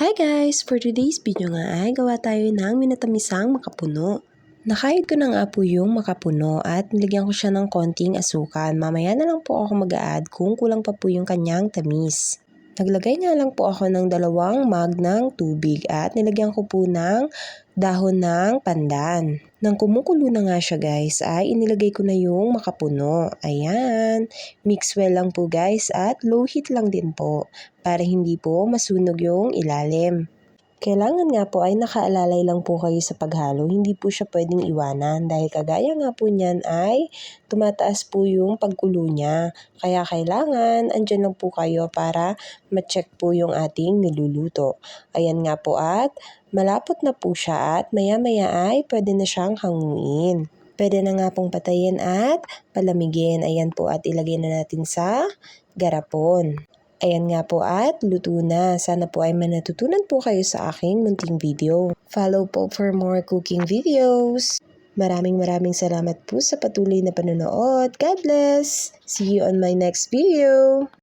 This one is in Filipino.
Hi guys! For today's video nga ay gawa tayo ng minatamisang makapuno. Nakayod ko na nga po yung makapuno at nilagyan ko siya ng konting asukal. Mamaya na lang po ako mag-a-add kung kulang pa po yung kanyang tamis. Naglagay nga lang po ako ng dalawang mug ng tubig at nilagyan ko po ng dahon ng pandan. Nang kumukulo na nga siya guys ay inilagay ko na yung makapuno. Ayan, mix well lang po guys at low heat lang din po para hindi po masunog yung ilalim. Kailangan nga po ay nakaalalay lang po kayo sa paghalo, hindi po siya pwedeng iwanan dahil kagaya nga po niyan ay tumataas po yung pagkulo niya. Kaya kailangan andyan lang po kayo para ma-check po yung ating niluluto. Ayan nga po at malapot na po siya at maya maya ay pwede na siyang hanguin. Pwede na nga pong patayin at palamigin. Ayan po at ilagay na natin sa garapon. Ayan nga po at luto na. Sana po ay manatutunan po kayo sa aking munting video. Follow po for more cooking videos. Maraming maraming salamat po sa patuloy na panonood. God bless! See you on my next video!